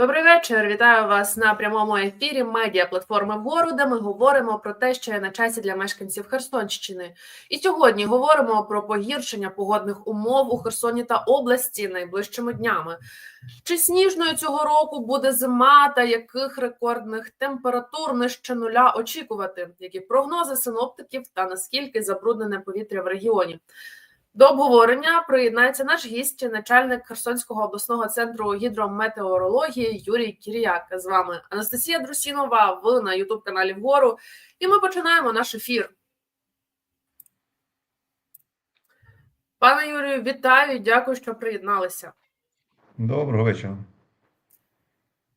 Добрий вечір. Вітаю вас на прямому ефірі медіа платформи вгору, де ми говоримо про те, що є на часі для мешканців Херсонщини. І сьогодні говоримо про погіршення погодних умов у Херсоні та області найближчими днями. Чи сніжною цього року буде зима та яких рекордних температур нижче нуля очікувати? Які прогнози синоптиків та наскільки забруднене повітря в регіоні? До обговорення приєднається наш гість, начальник Херсонського обласного центру гідрометеорології Юрій Кіріяк. З вами Анастасія Друсінова. Ви на Ютуб каналі Вгору. І ми починаємо наш ефір. Пане Юрію, вітаю! Дякую, що приєдналися. Доброго вечора.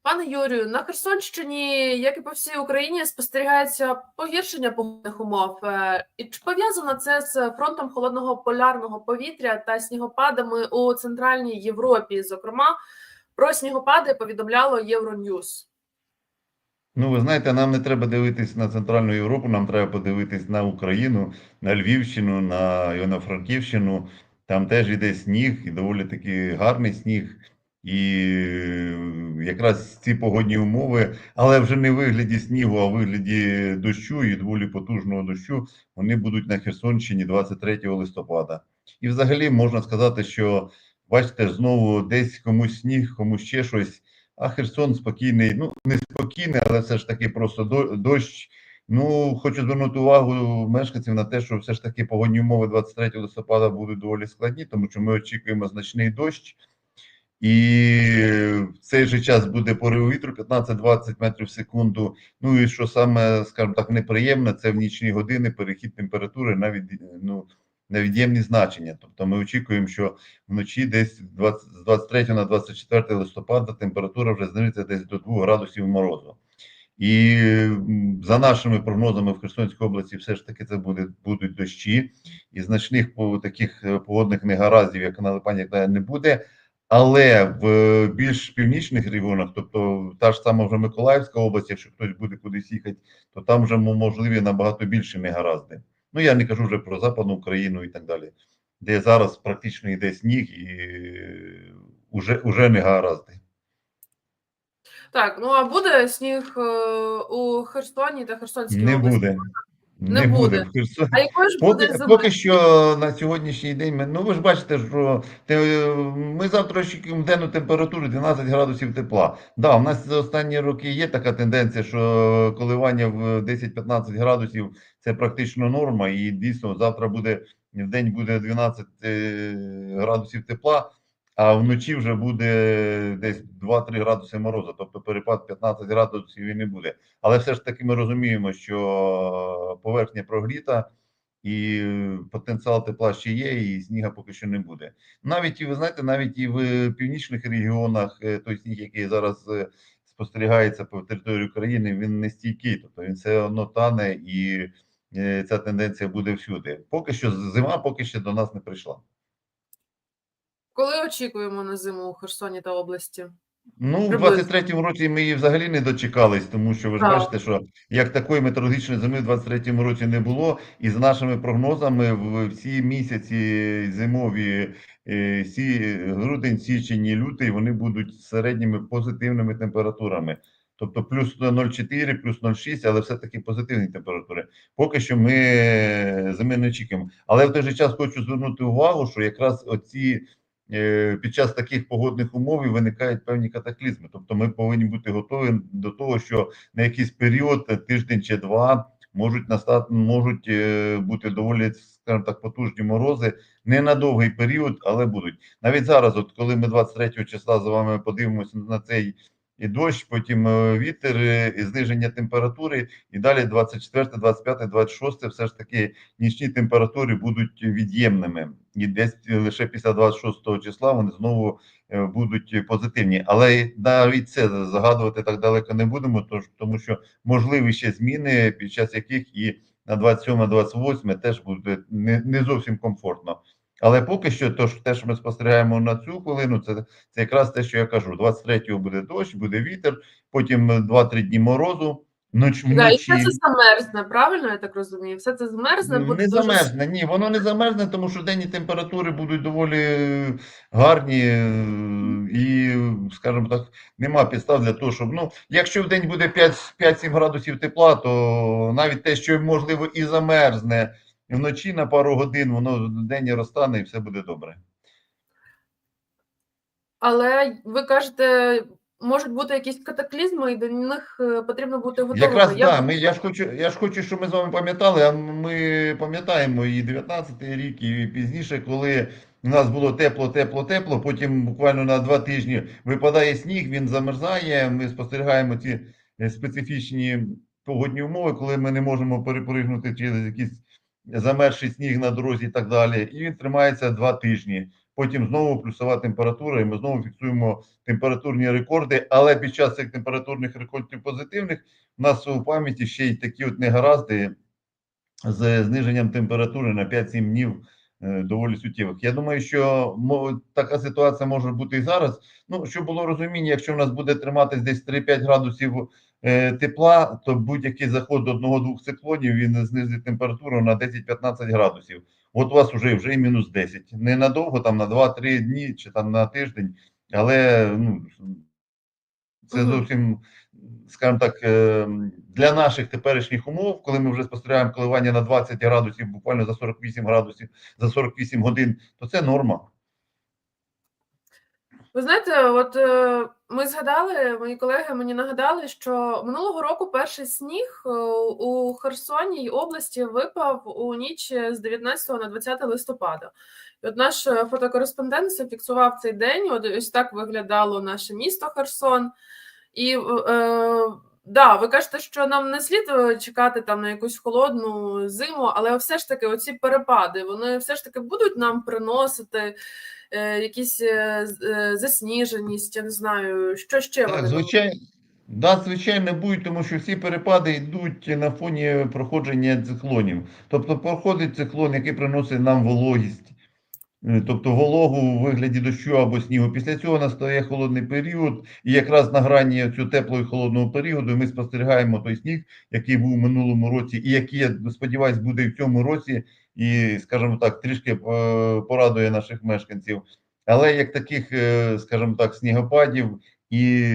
Пане Юрію, на Херсонщині, як і по всій Україні, спостерігається погіршення погодних умов. Е, І чи пов'язано це з фронтом холодного полярного повітря та снігопадами у центральній Європі? Зокрема, про снігопади повідомляло Євроньюз. Ну, ви знаєте, нам не треба дивитись на Центральну Європу, нам треба подивитись на Україну, на Львівщину, на Івано-Франківщину. Там теж іде сніг, і доволі таки гарний сніг. І е, якраз ці погодні умови, але вже не в вигляді снігу, а в вигляді дощу і доволі потужного дощу, вони будуть на Херсонщині 23 листопада. І взагалі можна сказати, що бачите, знову десь комусь сніг, комусь ще щось. А Херсон спокійний, ну не спокійний, але все ж таки просто дощ. Ну, хочу звернути увагу мешканців на те, що все ж таки погодні умови 23 листопада будуть доволі складні, тому що ми очікуємо значний дощ. І в цей же час буде порив вітру 15-20 метрів в секунду. Ну і що саме, скажімо так, неприємне, це в нічні години перехід температури навіть ну, на від'ємні значення. Тобто ми очікуємо, що вночі десь 20, з 23 на 24 листопада температура вже знизиться десь до 2 градусів морозу. І за нашими прогнозами в Херсонській області все ж таки це буде, будуть дощі, і значних таких е, погодних негараздів, як на Липані, не буде. Але в більш північних регіонах, тобто та ж сама вже Миколаївська область, якщо хтось буде кудись їхати, то там вже можливі набагато більше негаразди. Ну я не кажу вже про Западну Україну і так далі, де зараз практично йде сніг і е, уже, уже негаразди. Так, ну а буде сніг е, у Херсоні та Херсонській Не області? буде. Не буде. В Херсон- А якою ж Поки, буде зима? поки що на сьогоднішній день, ми- ну ви ж бачите, що те, ми завтра очікуємо денну температуру 12 градусів тепла. Да, у нас за останні роки є така тенденція, що коливання в 10-15 градусів це практично норма, і дійсно завтра буде в день буде 12 е, градусів тепла, а вночі вже буде десь 2-3 градуси морозу, тобто перепад 15 градусів і не буде. Але все ж таки ми розуміємо, що поверхня прогріта і потенціал тепла ще є, і сніга поки що не буде. Навіть і ви знаєте, навіть і в північних регіонах е, той сніг, який зараз е, спостерігається по території України, він не стійкий, тобто він все одно тане, і е, ця тенденція буде всюди. Поки що зима поки ще до нас не прийшла. Коли очікуємо на зиму у Херсоні та області? Ну, в Приблизно. 23-му році ми її взагалі не дочекались, тому що ви ж бачите, що як такої метеорологічної зими в 23-му році не було, і з нашими прогнозами в всі місяці зимові, е, сі, грудень, січень і лютий, вони будуть середніми позитивними температурами. Тобто плюс 0,4, плюс 0,6, але все-таки позитивні температури. Поки що ми зими не очікуємо. Але в той же час хочу звернути увагу, що якраз оці е, під час таких погодних умов виникають певні катаклізми. Тобто ми повинні бути готові до того, що на якийсь період, е, тиждень чи два, можуть настати, можуть е, бути доволі, скажімо так, потужні морози. Не на довгий період, але будуть. Навіть зараз, от коли ми 23 числа з вами подивимося на цей і дощ, потім е, вітер, е, і зниження температури, і далі 24, 25, 26 все ж таки нічні температури будуть від'ємними. І десь лише після 26 числа вони знову е, будуть позитивні. Але навіть це загадувати так далеко не будемо, тому що можливі ще зміни, під час яких і на 27-28 теж буде не зовсім комфортно. Але поки що, то ж те, що ми спостерігаємо на цю хвилину, це, це якраз те, що я кажу: 23-го буде дощ, буде вітер, потім 2-3 дні морозу. Ноч, Да, і все це замерзне, правильно я так розумію? Все це змерзне, буде не дуже замерзне, ні, воно не замерзне, тому що денні температури будуть доволі гарні, е, і, скажімо так, нема підстав для того, щоб ну, якщо в день буде 5 5-7 градусів тепла, то навіть те, що можливо і замерзне вночі на пару годин, воно в день розтане і все буде добре. Але ви кажете, можуть бути якісь катаклізми, і до них е, потрібно бути готовими. Якраз Я да, ми, я ж хочу, я ж хочу, щоб ми з вами пам'ятали, а ми пам'ятаємо і 19-й рік, і пізніше, коли у нас було тепло, тепло, тепло, потім буквально на два тижні випадає сніг, він замерзає. Ми спостерігаємо ці е, специфічні погодні умови, коли ми не можемо перепригнути через якийсь замерзший сніг на дорозі і так далі. І він тримається два тижні. Потім знову плюсова температура, і ми знову фіксуємо температурні рекорди. Але під час цих температурних рекордів позитивних у нас у пам'яті ще й такі от негаразди з зниженням температури на 5-7 днів е, доволі суттєвих. Я думаю, що така ситуація може бути і зараз. Ну, щоб було розуміння, якщо в нас буде триматись десь 3-5 градусів тепла, то будь-який заход одного-двох циклонів він знизить температуру на 10-15 градусів. От у вас вже вже і мінус 10. Не надовго, там на 2-3 дні чи там на тиждень, але ну, це зовсім, скажімо так, е, для наших теперішніх умов, коли ми вже спостерігаємо коливання на 20 градусів, буквально за 48 градусів, за 48 годин, то це норма. Ви знаєте, от е, ми згадали, мої колеги мені нагадали, що минулого року перший сніг е, у Херсоні й області випав у ніч з 19 на 20 листопада. І от наш е, фотокореспондент зафіксував цей день. От ось так виглядало наше місто Херсон. І е, да, ви кажете, що нам не слід е, чекати там на якусь холодну зиму, але все ж таки, оці перепади, вони все ж таки будуть нам приносити е, якісь е, е, засніженість, я не знаю, що ще вони Так, звичайно, да, звичайно, будуть, тому що всі перепади йдуть на фоні проходження циклонів. Тобто проходить циклон, який приносить нам вологість, тобто вологу у вигляді дощу або снігу. Після цього настає холодний період, і якраз на грані цього теплого і холодного періоду ми спостерігаємо той сніг, який був у минулому році, і який, я сподіваюся, буде і в цьому році, і, скажімо так, трішки е, порадує наших мешканців. Але як таких, е, скажімо так, снігопадів і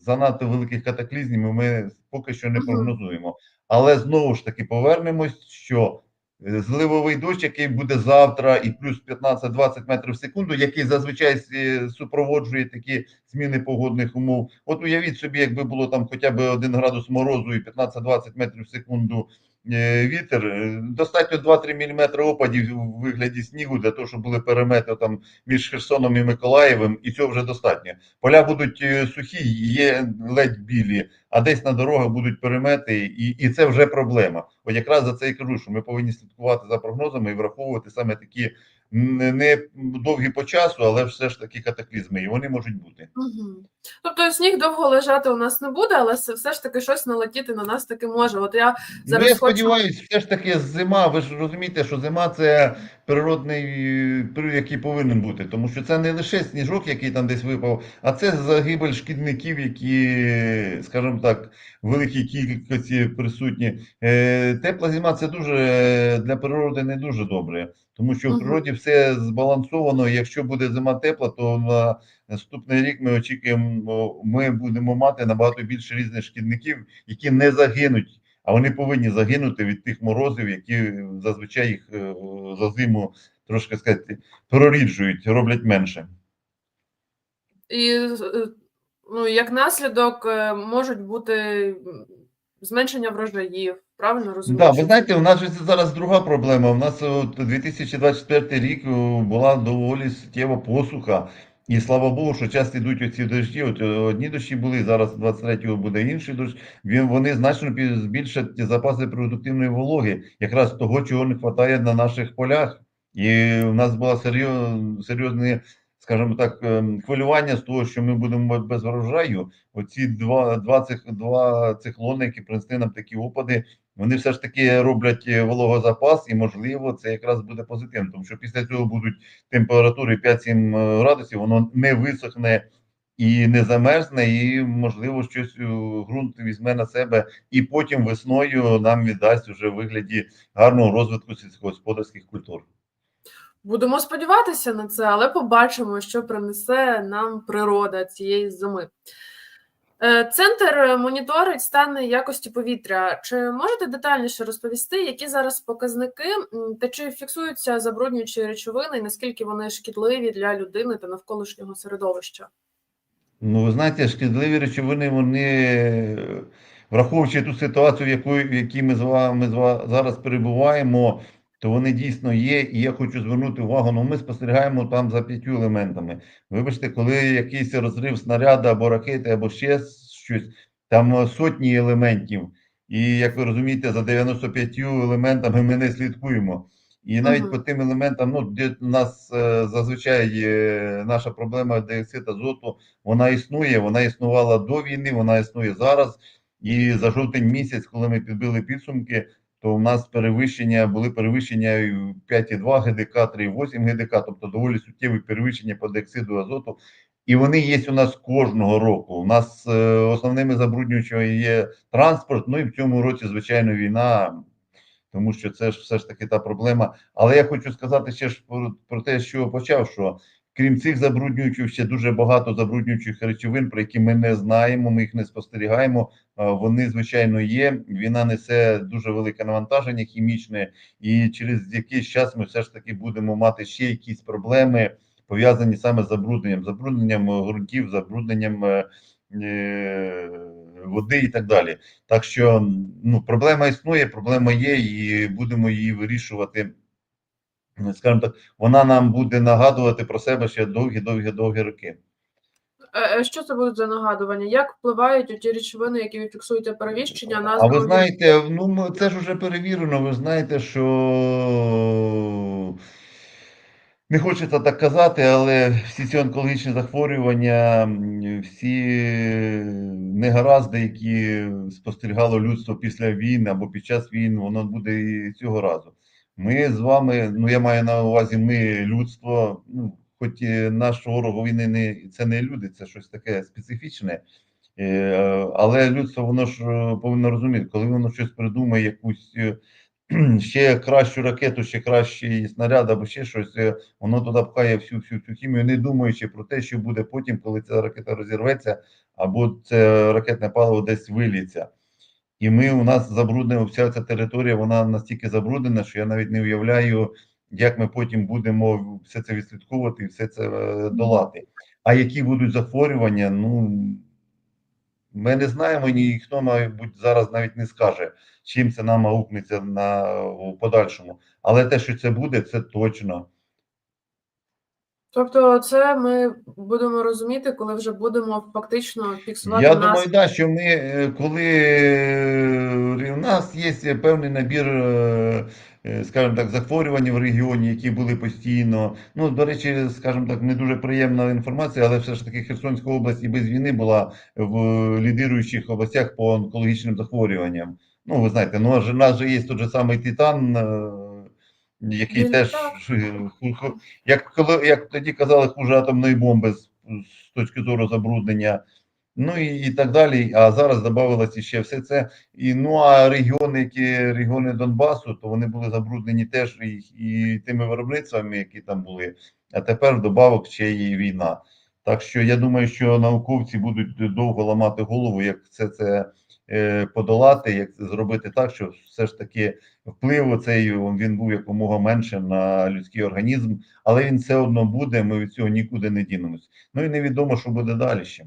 занадто великих катаклізмів ми поки що не прогнозуємо. Але знову ж таки повернемось, що е, зливовий дощ, який буде завтра, і плюс 15-20 метрів в секунду, який зазвичай е, супроводжує такі зміни погодних умов. От уявіть собі, якби було там хоча б 1 градус морозу і 15-20 метрів в секунду вітер, е, достатньо 2-3 мм опадів у вигляді снігу для того, щоб були перемети там між Херсоном і Миколаєвим, і цього вже достатньо. Поля будуть е, сухі, є ледь білі, а десь на дорогах будуть перемети, і, і це вже проблема. От якраз за це і кажу, що ми повинні слідкувати за прогнозами і враховувати саме такі не, довгі по часу, але все ж таки катаклізми, і вони можуть бути. Угу. Тобто сніг довго лежати у нас не буде, але все ж таки щось налетіти на нас таки може. От я Ну, зараз я хочу- сподіваюся, все ж таки зима. Ви ж розумієте, що зима це природний е, який повинен бути, тому що це не лише сніжок, який там десь випав, а це загибель шкідників, які, скажімо так, в великій кількості присутні. Е, Тепла зима це дуже для природи не дуже добре, тому що в природі все збалансовано. Якщо буде зима тепла, то на наступний рік ми очікуємо, ми будемо мати набагато більше різних шкідників, які не загинуть. А вони повинні загинути від тих морозів, які зазвичай їх е, за зиму трошки сказати проріджують, роблять менше. і е, ну, як наслідок е, можуть бути зменшення врожаїв, правильно розумію? Да, ви знаєте, у нас же зараз друга проблема. У нас от 2024 рік була доволі суттєва посуха. І слава Богу, що часто йдуть оці дощі. От е, одні дощі були, зараз 23-го буде інший дощ. Він вони значно збільшать запаси продуктивної вологи, якраз того, чого не вистачає на наших полях. І у нас було серйозне, скажімо так, ем, хвилювання з того, що ми будемо без врожаю. Оці два, два, цих, два які принесли нам такі опади, вони все ж таки роблять е, вологозапас, і можливо це якраз буде позитивно, тому що після цього будуть температури 5-7 градусів, воно не висохне і не замерзне, і можливо щось е, ґрунт візьме на себе, і потім весною нам віддасть уже вигляді гарного розвитку сільськогосподарських культур. Будемо сподіватися на це, але побачимо, що принесе нам природа цієї зими. Е, Центр моніторить стан якості повітря. Чи можете детальніше розповісти, які зараз показники та чи фіксуються забруднюючі речовини, і наскільки вони шкідливі для людини та навколишнього середовища? Ну, ви знаєте, шкідливі речовини, вони, е, враховуючи ту ситуацію, в якій ми з вами зараз перебуваємо, то вони дійсно є. І я хочу звернути увагу, ну ми спостерігаємо там за п'ятью елементами. Вибачте, коли якийсь розрив снаряда або ракети, або ще щось, там е, сотні елементів. І як ви розумієте, за 95 елементами ми не слідкуємо. І навіть Мгм. по тим елементам, ну, де у нас е, зазвичай наша проблема диоксид азоту, вона існує, вона існувала до війни, вона існує зараз. І за жовтень місяць, коли ми підбили підсумки, то у нас перевищення були перевищення 5,2 ГДК, 3,8 ГДК, тобто доволі суттєві перевищення по диоксиду азоту. І вони є у нас кожного року. У нас е, основними забруднювачами є транспорт. Ну і в цьому році, звичайно, війна, тому що це ж все ж таки та проблема. Але я хочу сказати ще ж про, про те, що почав, що крім цих забруднюючих, ще дуже багато забруднюючих речовин, про які ми не знаємо, ми їх не спостерігаємо. Вони, звичайно, є. Війна несе дуже велике навантаження хімічне, і через якийсь час ми все ж таки будемо мати ще якісь проблеми, пов'язані саме з забрудненням, забрудненням е, ґрунтів, забрудненням е, е, води і так далі. Так що ну, проблема існує, проблема є, і будемо її вирішувати. Скажімо так, вона нам буде нагадувати про себе ще довгі-довгі-довгі роки. Е, е, Що це будуть за нагадування? Як впливають у ті речовини, які ви фіксуєте перевіщення на А ви знаєте, ну це ж вже перевірено. Ви знаєте, що не хочеться так казати, але всі ці онкологічні захворювання, всі негаразди, які спостерігало людство після війн або під час війн, воно буде і цього разу. Ми з вами, ну я маю на увазі, ми людство, ну, хоч наш ворог війни не це не люди, це щось таке специфічне. Е, Але людство воно ж е, повинно розуміти, коли воно щось придумає, якусь е, ще кращу ракету, ще кращий снаряд або ще щось, воно туди пхає всю всю всю хімію, не думаючи про те, що буде потім, коли ця ракета розірветься, або це ракетне паливо десь виліться. І ми у нас забруднена вся ця територія, вона настільки забруднена, що я навіть не уявляю, як ми потім будемо все це відслідковувати і все це е, долати. А які будуть захворювання, ну ми не знаємо, ніхто, мабуть, зараз навіть не скаже, чим це нам аукнеться на у подальшому. Але те, що це буде, це точно. Тобто, це ми будемо розуміти, коли вже будемо фактично фіксувати Я нас. думаю, да, що ми, е, коли е, у нас є певний набір, е, е, скажімо так, захворювань в регіоні, які були постійно. Ну, до речі, скажімо так, не дуже приємна інформація, але все ж таки Херсонська область і без війни була в лідируючих областях по онкологічним захворюванням. Ну, ви знаєте, ну, у нас же є той же самий Титан, е, який Він теж, як, коли, як тоді казали, хуже атомної бомби з, з точки зору забруднення. Ну і, і так далі. А зараз додавалося ще все це. І ну а регіони, які регіони Донбасу, то вони були забруднені теж і, і тими виробництвами, які там були. А тепер вдобавок ще є війна. Так що я думаю, що науковці будуть довго ламати голову, як все це е, подолати, як зробити так, щоб все ж таки вплив цей він був якомога менше на людський організм, але він все одно буде. Ми від цього нікуди не дінемось. Ну і невідомо, що буде далі ще.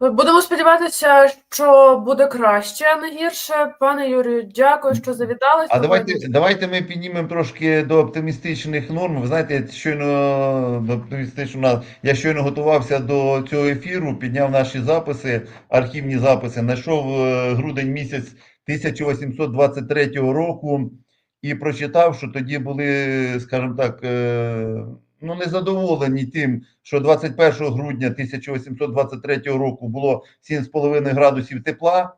Будемо сподіватися, що буде краще, а не гірше. Пане Юрію, дякую, що завітали. А давайте, давайте ми піднімемо трошки до оптимістичних норм. Ви знаєте, щойно до оптимістичного я щойно готувався до цього ефіру, підняв наші записи, архівні записи, знайшов е, грудень місяць 1823 року і прочитав, що тоді були, скажімо так, ну незадоволені тим, що 21 грудня 1823 року було 7,5 градусів тепла.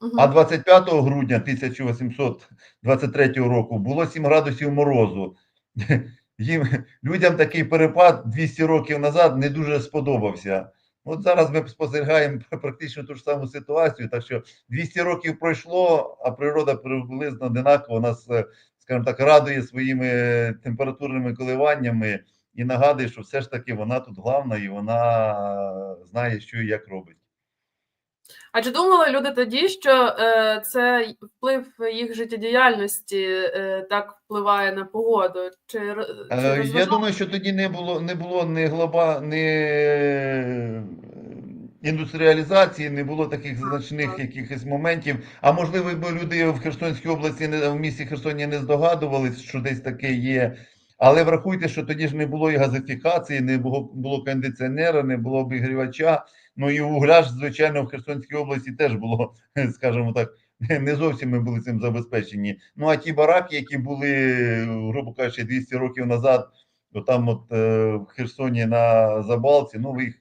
Мгм. А 25 грудня 1823 року було 7 градусів морозу. Їм, людям такий перепад 200 років назад не дуже сподобався. От зараз ми спостерігаємо практично ту ж саму ситуацію. Так що 200 років пройшло, а природа приблизно одинакова. Нас е, скажімо так, радує своїми температурними коливаннями і нагадує, що все ж таки вона тут главна і вона знає, що і як робить. А чи думали люди тоді, що е, це вплив їх життєдіяльності е, так впливає на погоду? Чи, р- чи Е, Я думаю, що тоді не було не було ні глоба, ні е, індустріалізації, не було таких значних якихось моментів. А можливо, бо люди в Херсонській області, в місті Херсоні не здогадувались, що десь таке є. Але врахуйте, що тоді ж не було і газифікації, не було, було кондиціонера, не було обігрівача. Ну і вугля ж, звичайно, в Херсонській області теж було, скажімо так, не зовсім ми були цим забезпечені. Ну а ті бараки, які були, грубо кажучи, 200 років назад, то там от е, в Херсоні на Забалці, ну ви їх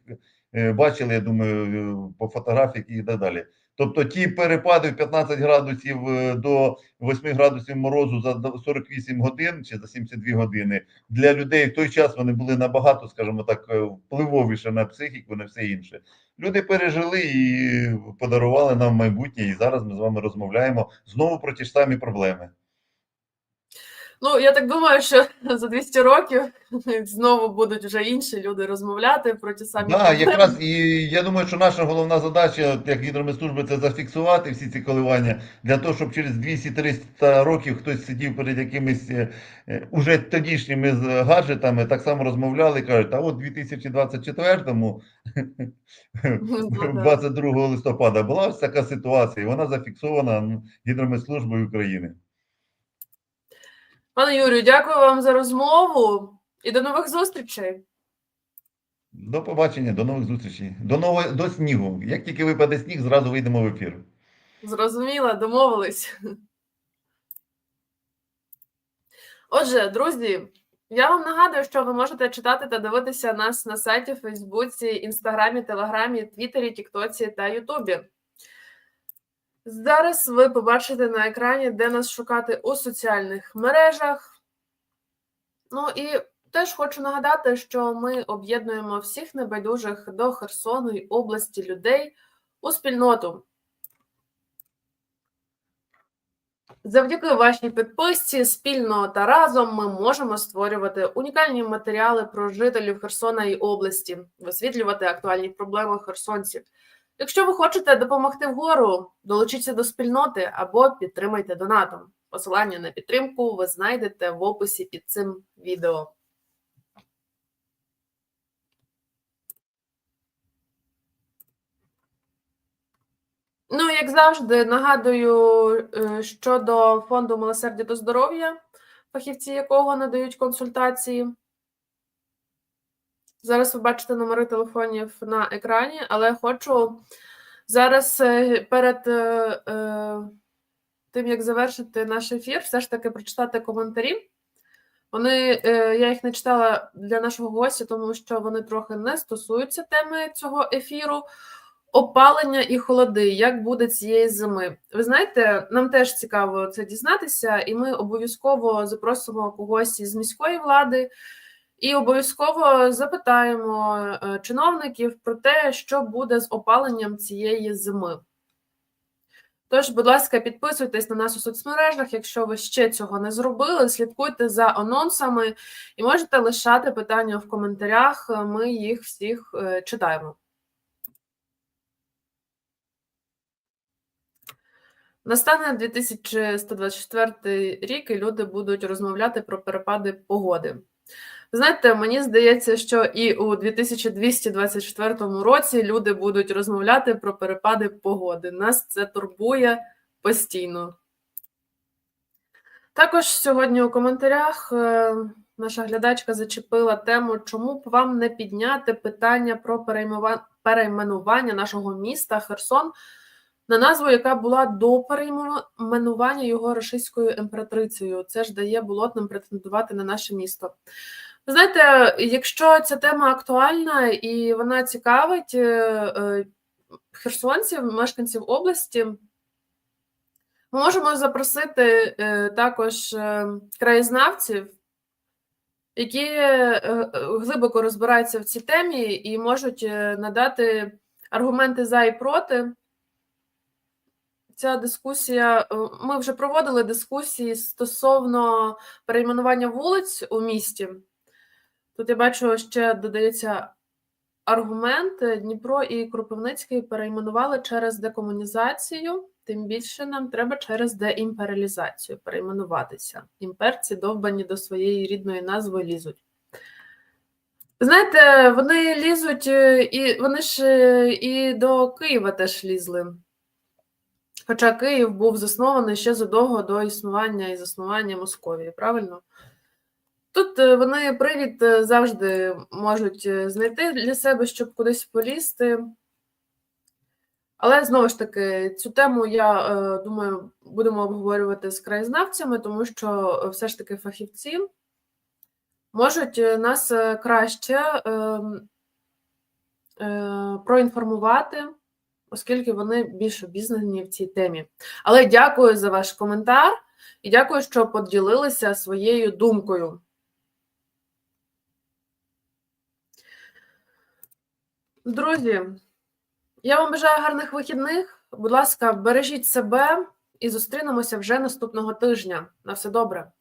бачили, я думаю, е, по фотографіях і так далі. Тобто ті перепади в 15 градусів е, до 8 градусів морозу за до- 48 годин чи за 72 години для людей в той час вони були набагато, скажімо так, е, впливовіше на психіку, на все інше. Люди пережили і подарували нам майбутнє, і зараз ми з вами розмовляємо знову про ті ж самі проблеми. Ну, я так думаю, що за 200 років знову будуть вже інші люди розмовляти про ті самі Да, якраз і я думаю, що наша головна задача, як гідрометслужби, це зафіксувати всі ці коливання для того, щоб через 200-300 років хтось сидів перед якимись е, е, уже тодішніми гаджетами, так само розмовляли і кажуть, а от 2024-му, Ну, 22 листопада, була ось така ситуація, і вона зафіксована ну, гідрометслужбою України. Пане Юрію, дякую вам за розмову і до нових зустрічей. До побачення, до нових зустрічей, до нового до снігу. Як тільки випаде сніг, зразу вийдемо в ефір. Зрозуміла, домовились. Отже, друзі, я вам нагадую, що ви можете читати та дивитися нас на сайті, Фейсбуці, Інстаграмі, Телеграмі, Твіттері, Тіктоці та Ютубі. Зараз ви побачите на екрані, де нас шукати у соціальних мережах. Ну і теж хочу нагадати, що ми об'єднуємо всіх небайдужих до Херсону і області людей у спільноту. Завдяки вашій підписці спільно та разом ми можемо створювати унікальні матеріали про жителів Херсона і області, висвітлювати актуальні проблеми херсонців. Якщо ви хочете допомогти вгору, долучіться до спільноти або підтримайте донатом. Посилання на підтримку ви знайдете в описі під цим відео. Ну, як завжди, нагадую е, щодо фонду милосердя та здоров'я, фахівці якого надають консультації. Зараз ви бачите номери телефонів на екрані, але хочу зараз е, перед е, е, тим, як завершити наш ефір, все ж таки прочитати коментарі. Вони, я їх не читала для нашого гостя, тому що вони трохи не стосуються теми цього ефіру. Опалення і холоди, як буде цієї зими. Ви знаєте, нам теж цікаво це дізнатися, і ми обов'язково запросимо когось із міської влади і обов'язково запитаємо е, чиновників про те, що буде з опаленням цієї зими. Тож, будь ласка, підписуйтесь на нас у соцмережах, якщо ви ще цього не зробили, слідкуйте за анонсами і можете лишати питання в коментарях. Ми їх всіх е, читаємо. Настане 2124 рік, і люди будуть розмовляти про перепади погоди. Знаєте, мені здається, що і у 2224 році люди будуть розмовляти про перепади погоди. Нас це турбує постійно. Також сьогодні у коментарях е, наша глядачка зачепила тему, чому б вам не підняти питання про перейменування нашого міста Херсон на назву, яка була до перейменування його рашистською імператрицею. Це ж дає болотним претендувати на наше місто. Знаєте, якщо ця тема актуальна і вона цікавить е, е, херсонців, мешканців області, ми можемо запросити е, також краєзнавців, які глибоко розбираються в цій темі і можуть надати аргументи за і проти ця дискусія. Ми вже проводили дискусії стосовно перейменування вулиць у місті. Тут я бачу, ще додається аргумент: Дніпро і Кропивницький перейменували через декомунізацію. Тим більше нам треба через деімперіалізацію перейменуватися. Імперці довбані до своєї рідної назви лізуть. Знаєте, вони лізуть, е, і вони ж е, і до Києва теж лізли. Хоча Київ був заснований ще задовго до існування і заснування Московії, правильно? Тут е, вони привід е, завжди можуть е, знайти для себе, щоб кудись полізти. Але знову ж таки, цю тему я думаю, будемо обговорювати з краєзнавцями, тому що все ж таки фахівці можуть нас краще е, е, проінформувати, оскільки вони більш обізнані в цій темі. Але дякую за ваш коментар і дякую, що поділилися своєю думкою. Друзі, я вам бажаю гарних вихідних. Будь ласка, бережіть себе і зустрінемося вже наступного тижня. На все добре.